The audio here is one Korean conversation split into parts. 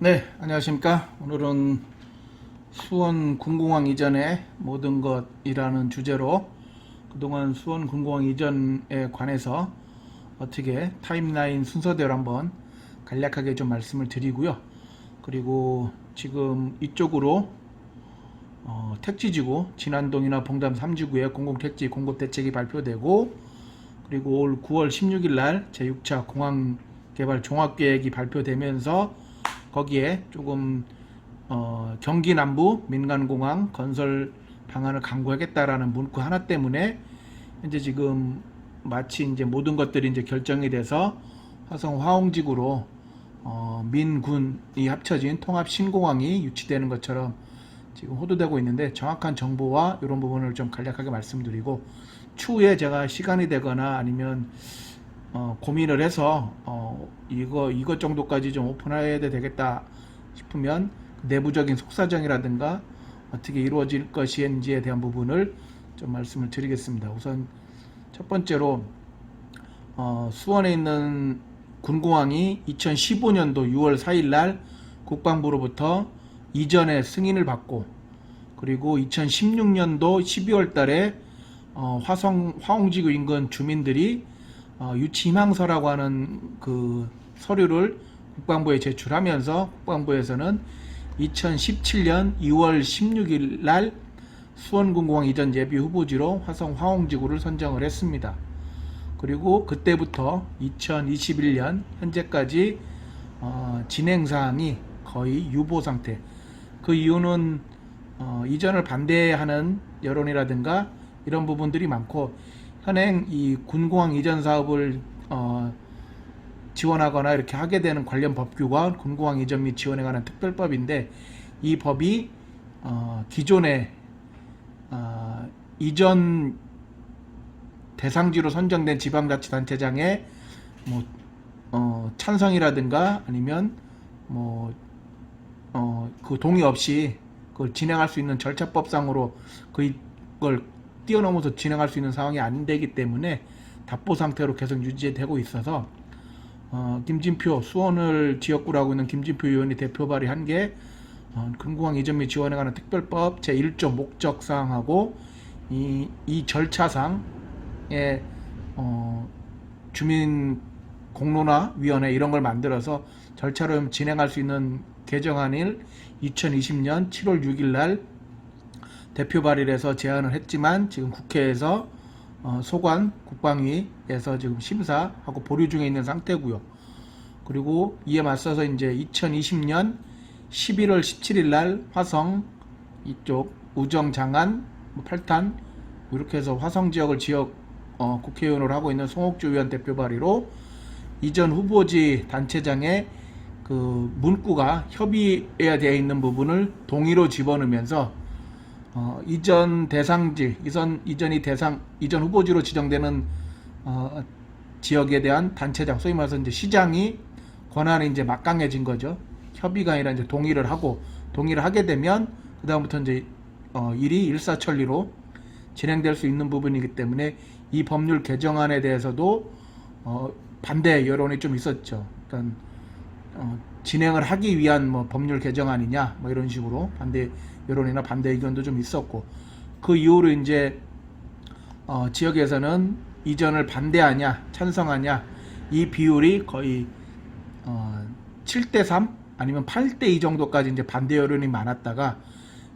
네, 안녕하십니까. 오늘은 수원 군공항 이전의 모든 것이라는 주제로 그동안 수원 군공항 이전에 관해서 어떻게 타임라인 순서대로 한번 간략하게 좀 말씀을 드리고요. 그리고 지금 이쪽으로 어, 택지지구 진안동이나 봉담 3지구의 공공택지 공급대책이 발표되고 그리고 올 9월 16일 날 제6차 공항 개발 종합계획이 발표되면서 거기에 조금 어, 경기 남부 민간공항 건설 방안을 강구하겠다라는 문구 하나 때문에 현재 지금 마치 이제 모든 것들이 이제 결정이 돼서 화성 화홍지구로 어, 민군이 합쳐진 통합 신공항이 유치되는 것처럼 지금 호도되고 있는데 정확한 정보와 이런 부분을 좀 간략하게 말씀드리고 추후에 제가 시간이 되거나 아니면 어, 고민을 해서 어, 이거 이것 정도까지 좀 오픈해야 되겠다 싶으면 내부적인 속사정이라든가 어떻게 이루어질 것인지에 대한 부분을 좀 말씀을 드리겠습니다. 우선 첫 번째로 어, 수원에 있는 군공항이 2015년도 6월 4일 날 국방부로부터 이전의 승인을 받고 그리고 2016년도 12월 달에 어, 화성 화홍지구 인근 주민들이 어, 유치 희망서라고 하는 그 서류를 국방부에 제출하면서 국방부에서는 2017년 2월 16일 날 수원군공항 이전 예비 후보지로 화성 화홍지구를 선정을 했습니다. 그리고 그때부터 2021년 현재까지 어, 진행 사항이 거의 유보 상태. 그 이유는 어, 이전을 반대하는 여론이라든가 이런 부분들이 많고 현행 이 군공항 이전 사업을 어, 지원하거나 이렇게 하게 되는 관련 법규가 군공항 이전 및 지원에 관한 특별법인데 이 법이 어, 기존의 어, 이전 대상지로 선정된 지방자치단체장의 뭐 어, 찬성이라든가 아니면 뭐 어, 그 동의 없이 그걸 진행할 수 있는 절차법상으로 그걸 뛰어넘어서 진행할 수 있는 상황이 안 되기 때문에 답보 상태로 계속 유지되고 있어서 어, 김진표 수원을 지역구라고 있는 김진표 의원이 대표 발의한 게 어, 금공항 이전 및 지원에 관한 특별법 제 1조 목적 사항하고 이, 이 절차상에 어, 주민 공론화 위원회 이런 걸 만들어서 절차로 진행할 수 있는 개정안을 2020년 7월 6일 날 대표 발의를 해서 제안을 했지만 지금 국회에서 어, 소관 국방위에서 지금 심사하고 보류 중에 있는 상태고요. 그리고 이에 맞서서 이제 2020년 11월 17일 날 화성 이쪽 우정 장안 뭐 팔탄 이렇게 해서 화성 지역을 지역 어, 국회의원으로 하고 있는 송옥주 의원 대표 발의로 이전 후보지 단체장에 그 문구가 협의해야 되어 있는 부분을 동의로 집어넣으면서 어, 이전 대상지, 이전 이전이 대상 이전 후보지로 지정되는 어, 지역에 대한 단체장, 소위 말해서 이제 시장이 권한이 이제 막강해진 거죠. 협의가 아니라 이제 동의를 하고 동의를 하게 되면 그 다음부터 이제 어, 일이 일사천리로 진행될 수 있는 부분이기 때문에 이 법률 개정안에 대해서도 어, 반대 여론이 좀 있었죠. 그러니까 어, 진행을 하기 위한 뭐 법률 개정안이냐 뭐 이런 식으로 반대 여론이나 반대 의견도 좀 있었고 그 이후로 이제 어, 지역에서는 이전을 반대하냐 찬성하냐 이 비율이 거의 어, 7대 3 아니면 8대 2 정도까지 이제 반대 여론이 많았다가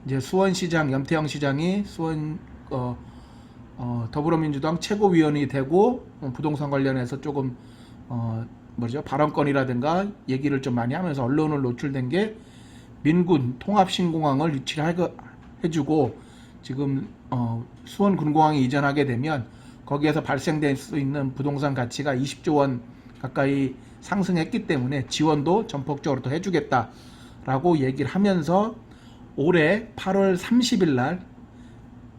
이제 수원시장 염태영 시장이 수원 어, 어, 더불어민주당 최고위원이 되고 어, 부동산 관련해서 조금 어, 뭐죠? 발언권이라든가 얘기를 좀 많이 하면서 언론을 노출된 게 민군 통합신공항을 유치를 해주고 지금 어, 수원 군공항에 이전하게 되면 거기에서 발생될 수 있는 부동산 가치가 20조 원 가까이 상승했기 때문에 지원도 전폭적으로 더 해주겠다라고 얘기를 하면서 올해 8월 30일 날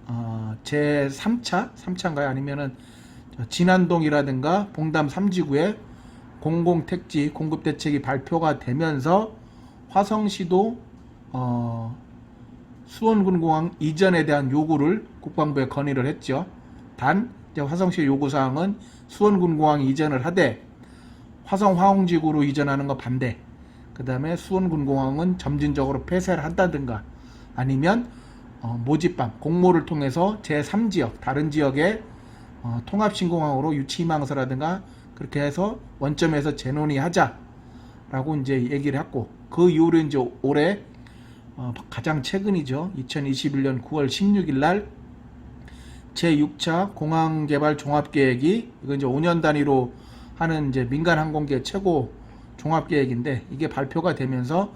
어, 제 3차 3차인가요? 아니면은 진안동이라든가 봉담 3지구에 공공택지 공급 대책이 발표가 되면서 화성시도 어, 수원군공항 이전에 대한 요구를 국방부에 건의를 했죠. 단 화성시 요구사항은 수원군공항 이전을 하되 화성 화홍지구로 이전하는 거 반대. 그 다음에 수원군공항은 점진적으로 폐쇄를 한다든가 아니면 어, 모집방 공모를 통해서 제3지역 다른 지역에 어, 통합신공항으로 유치희망서라든가 그렇게 해서 원점에서 재논의 하자라고 이제 얘기를 했고 그 이후로 이제 올해 어, 가장 최근이죠. 2021년 9월 16일 날 제6차 공항 개발 종합 계획이 이거 이제 5년 단위로 하는 이제 민간 항공계 최고 종합 계획인데 이게 발표가 되면서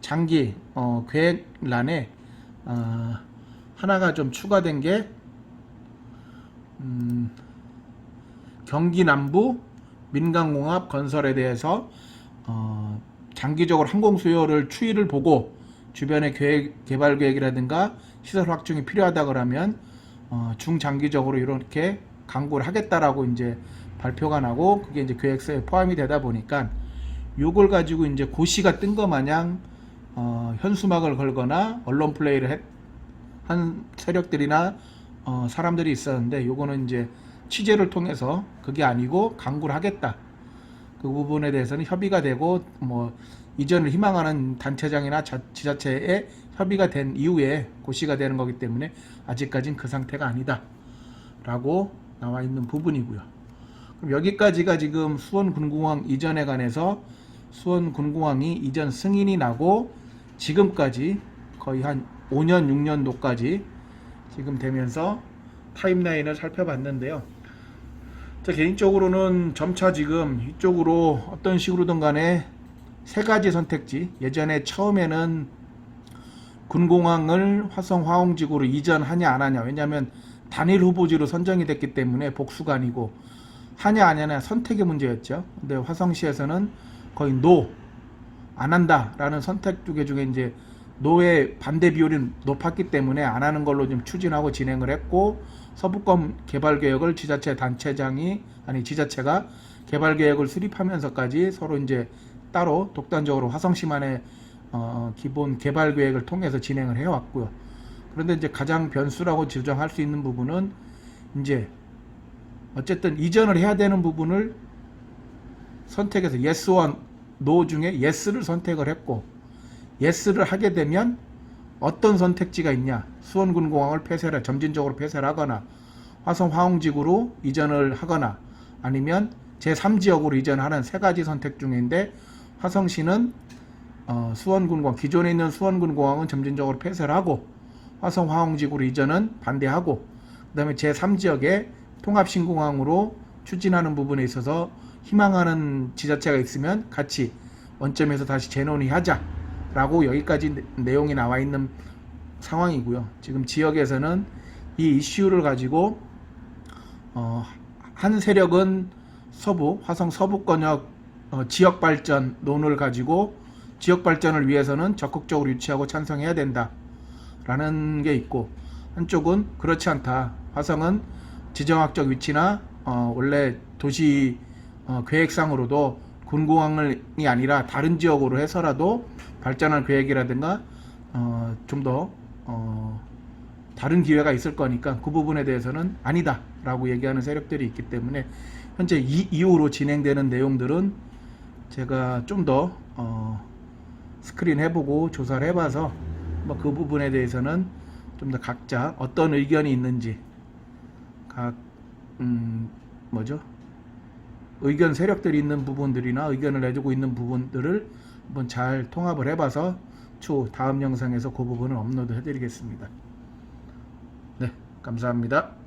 장기 어, 계획란에 어, 하나가 좀 추가된 게 음, 경기 남부 민간공합 건설에 대해서 어, 장기적으로 항공 수요를 추이를 보고 주변의 계획, 개발 계획이라든가 시설 확충이 필요하다 그러면 어, 중장기적으로 이렇게 강구를 하겠다라고 이제 발표가 나고 그게 이제 계획서에 포함이 되다 보니까 요걸 가지고 이제 고시가 뜬 거 마냥 어, 현수막을 걸거나 언론 플레이를 했- 한 세력들이나 어, 사람들이 있었는데 요거는 이제 취재를 통해서 그게 아니고 강구를 하겠다. 그 부분에 대해서는 협의가 되고 뭐 이전을 희망하는 단체장이나 자- 지자체에 협의가 된 이후에 고시가 되는 거기 때문에 아직까진 그 상태가 아니다. 라고 나와 있는 부분이고요. 그럼 여기까지가 지금 수원군공항 이전에 관해서 수원군공항이 이전 승인이 나고 지금까지 거의 한 5년, 6년도까지 지금 되면서 타임라인을 살펴봤는데요. 저 개인적으로는 점차 지금 이쪽으로 어떤 식으로든 간에 세 가지 선택지 예전에 처음에는 군공항을 화성 화홍지구로 이전하냐 안 하냐 왜냐하면 단일 후보지로 선정이 됐기 때문에 복수가 아니고 하냐 안 하냐 선택의 문제였죠. 근데 화성시에서는 거의 노 안 한다라는 선택 두개 중에 이제 노의 반대 비율이 높았기 때문에 안 하는 걸로 좀 추진하고 진행을 했고 서부권 개발 계획을 지자체 단체장이 아니 지자체가 개발 계획을 수립하면서까지 서로 이제 따로 독단적으로 화성시만의 어, 기본 개발 계획을 통해서 진행을 해왔고요. 그런데 이제 가장 변수라고 지정할 수 있는 부분은 이제 어쨌든 이전을 해야 되는 부분을 선택해서 예스와 노 중에 예스를 선택을 했고 예스를 하게 되면 어떤 선택지가 있냐? 수원군공항을 폐쇄를 점진적으로 폐쇄를 하거나 화성 화홍지구로 이전을 하거나 아니면 제3지역으로 이전하는 세 가지 선택 중인데 화성시는 어, 수원군공항 기존에 있는 수원군공항은 점진적으로 폐쇄를 하고 화성 화홍지구로 이전은 반대하고 그다음에 제3지역에 통합신공항으로 추진하는 부분에 있어서 희망하는 지자체가 있으면 같이 원점에서 다시 재논의하자 라고 여기까지 내- 내용이 나와 있는 상황이고요. 지금 지역에서는 이 이슈를 가지고 어, 한 세력은 서부 화성 서부권역 어, 지역 발전 논을 가지고 지역 발전을 위해서는 적극적으로 유치하고 찬성해야 된다라는 게 있고 한쪽은 그렇지 않다. 화성은 지정학적 위치나 어, 원래 도시 어, 계획상으로도 군공항이 아니라 다른 지역으로 해서라도 발전할 계획이라든가 어, 좀더 어, 다른 기회가 있을 거니까 그 부분에 대해서는 아니다라고 얘기하는 세력들이 있기 때문에 현재 이 이후로 진행되는 내용들은 제가 좀더 어, 스크린 해보고 조사를 해봐서 뭐 그 부분에 대해서는 좀 더 각자 어떤 의견이 있는지 각 음, 뭐죠? 의견 세력들이 있는 부분들이나 의견을 내주고 있는 부분들을 한번 잘 통합을 해봐서 추후 다음 영상에서 그 부분을 업로드 해드리겠습니다. 네, 감사합니다.